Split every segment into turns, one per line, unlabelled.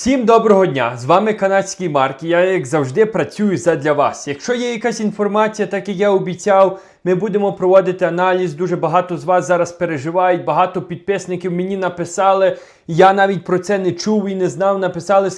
Всім доброго дня! З вами канадський Марк. і Я, як завжди, працюю задля вас. Якщо є якась інформація, так як я обіцяв, ми будемо проводити аналіз. Дуже багато з вас зараз переживають. Багато підписників мені написали. Я навіть про це не чув і не знав. Написали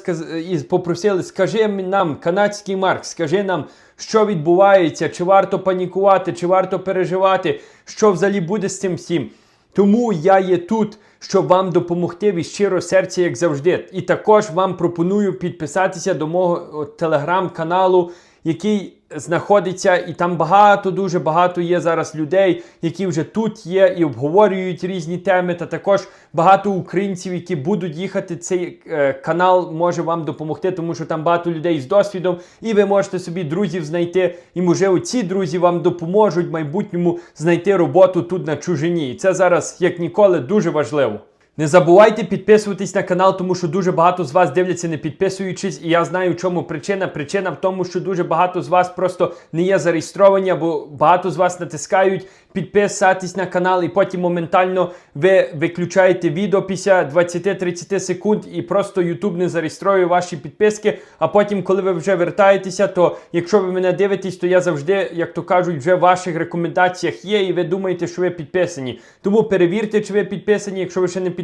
і попросили, скажи нам, канадський Марк, скажи нам, що відбувається, чи варто панікувати, чи варто переживати, що взагалі буде з цим всім. Тому я є тут, щоб вам допомогти від щирого серця, як завжди. І також вам пропоную підписатися до мого телеграм-каналу, який знаходиться, і там багато, дуже багато є зараз людей, які вже тут є і обговорюють різні теми. Та також багато українців, які будуть їхати. Цей е, канал може вам допомогти, тому що там багато людей з досвідом, і ви можете собі друзів знайти. І можливо, ці друзі вам допоможуть в майбутньому знайти роботу тут на чужині. І це зараз, як ніколи, дуже важливо. Не забувайте підписуватись на канал, тому що дуже багато з вас дивляться не підписуючись, і я знаю, чому причина. Причина в тому, що дуже багато з вас просто не є зареєстровані, або багато з вас натискають підписатись на канал, і потім моментально ви виключаєте відео після 20-30 секунд, і просто YouTube не зареєструє ваші підписки. А потім, коли ви вже вертаєтеся, то якщо ви мене дивитесь, то я завжди, як то кажуть, вже в ваших рекомендаціях є, і ви думаєте, що ви підписані. Тому перевірте, чи ви підписані. Якщо ви ще не підписані,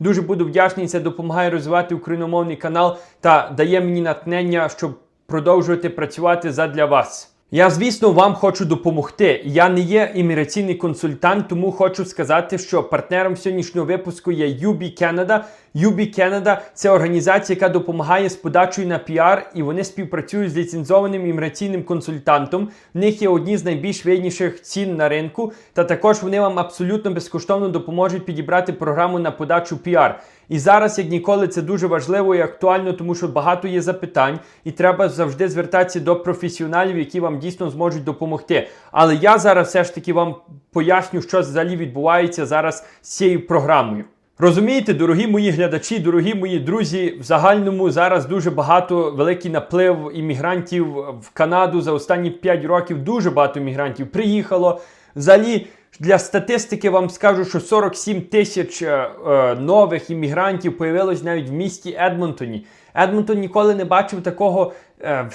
дуже буду вдячний. Це допомагає розвивати україномовний канал та дає мені натхнення, щоб продовжувати працювати задля вас. Я, звісно, вам хочу допомогти. Я не є імміграційний консультант, тому хочу сказати, що партнером сьогоднішнього випуску є UB Canada. UB Canada – це організація, яка допомагає з подачею на піар, і вони співпрацюють з ліцензованим імміграційним консультантом. В них є одні з найбільш вигідніших цін на ринку, та також вони вам абсолютно безкоштовно допоможуть підібрати програму на подачу піар. І зараз, як ніколи, це дуже важливо і актуально, тому що багато є запитань, і треба завжди звертатися до професіоналів, які вам дійсно зможуть допомогти. Але я зараз все ж таки вам поясню, що взагалі відбувається зараз з цією програмою. Розумієте, дорогі мої глядачі, дорогі мої друзі, в загальному зараз дуже багато великий наплив іммігрантів в Канаду за останні 5 років. Дуже багато іммігрантів приїхало. Взагалі, для статистики вам скажу, що 47 тисяч е, е, нових іммігрантів появилось навіть в місті Едмонтоні. Едмонтон ніколи не бачив такого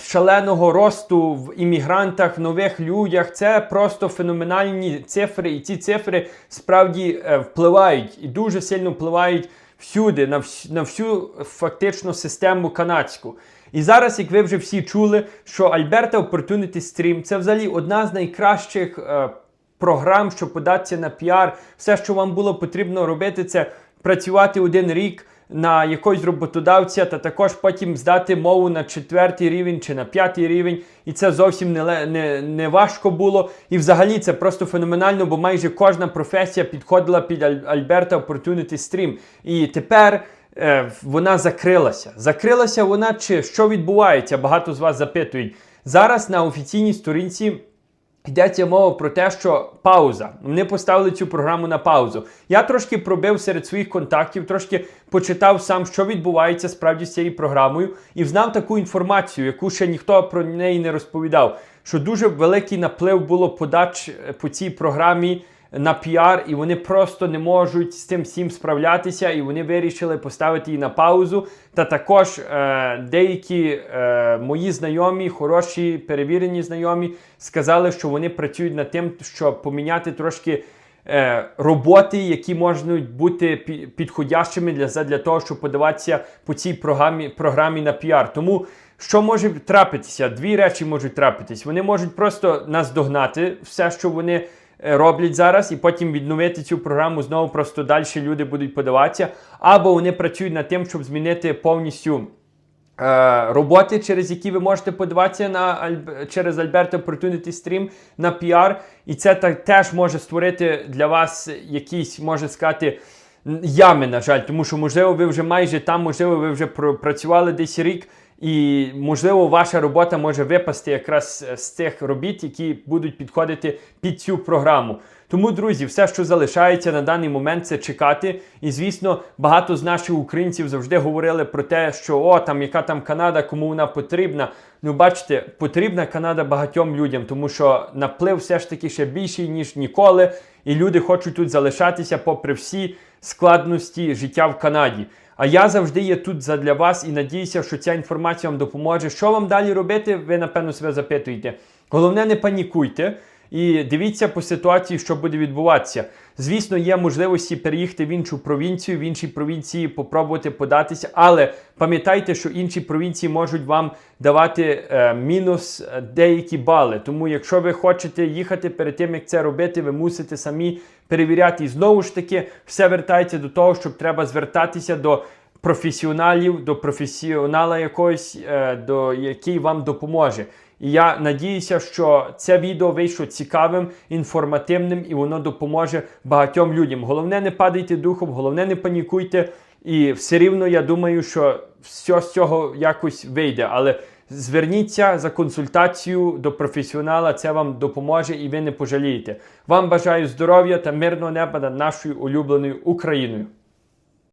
шаленого росту в іммігрантах, в нових людях. Це просто феноменальні цифри, і ці цифри справді е, впливають і дуже сильно впливають всюди, на, вс- на всю фактично систему канадську. І зараз, як ви вже всі чули, що Alberta Opportunity Stream це взагалі одна з найкращих е, програм, щоб податися на піар. Все, що вам було потрібно робити, це працювати один рік на якогось роботодавця, та також потім здати мову на четвертий рівень чи на п'ятий рівень. І це зовсім не, не, не важко було. І взагалі це просто феноменально, бо майже кожна професія підходила під Аль- Alberta Opportunity Stream. І тепер. е, Вона закрилася. Закрилася вона чи що відбувається? Багато з вас запитують. Зараз на офіційній сторінці Йдеться мова про те, що пауза. Вони поставили цю програму на паузу. Я трошки пробив серед своїх контактів, трошки почитав сам, що відбувається справді з цією програмою, і взнав таку інформацію, яку ще ніхто про неї не розповідав. Що дуже великий наплив було подач е, по цій програмі на піар, і вони просто не можуть з цим всім справлятися, і вони вирішили поставити її на паузу. Та також е, деякі е, мої знайомі, хороші перевірені знайомі, сказали, що вони працюють над тим, щоб поміняти трошки. е, Роботи, які можуть бути пі- підходящими для, для того, щоб подаватися по цій програмі, програмі на піар. Тому що може трапитися? Дві речі можуть трапитись. Вони можуть просто наздогнати все, що вони роблять зараз, і потім відновити цю програму знову просто далі люди будуть подаватися. Або вони працюють над тим, щоб змінити повністю. е, Роботи, через які ви можете подаватися на через Alberta Opportunity Stream на піар, і це так теж може створити для вас якісь, може сказати, ями, на жаль, тому що можливо ви вже майже там, можливо, ви вже пропрацювали десь рік, і можливо ваша робота може випасти якраз е, з цих робіт, які будуть підходити під цю програму. Тому, друзі, все, що залишається на даний момент, це чекати. І звісно, багато з наших українців завжди говорили про те, що о, там яка там Канада, кому вона потрібна. Ну, бачите, потрібна Канада багатьом людям, тому що наплив все ж таки ще більший ніж ніколи, і люди хочуть тут залишатися попри всі складності життя в Канаді. А я завжди є тут задля вас і надіюся, що ця інформація вам допоможе. Що вам далі робити? Ви напевно себе запитуєте. Головне, не панікуйте. І дивіться по ситуації, що буде відбуватися. Звісно, є можливості переїхати в іншу провінцію, в іншій провінції попробувати податися, але пам'ятайте, що інші провінції можуть вам давати е, мінус деякі бали. Тому, якщо ви хочете їхати перед тим, як це робити, ви мусите самі перевіряти. І знову ж таки, все вертається до того, щоб треба звертатися до професіоналів, до професіонала якогось, е, до який вам допоможе. І я надіюся, що це відео вийшло цікавим, інформативним і воно допоможе багатьом людям. Головне, не падайте духом, головне, не панікуйте. І все рівно я думаю, що все з цього якось вийде. Але зверніться за консультацією до професіонала, це вам допоможе і ви не пожалієте. Вам бажаю здоров'я та мирного неба над нашою улюбленою Україною.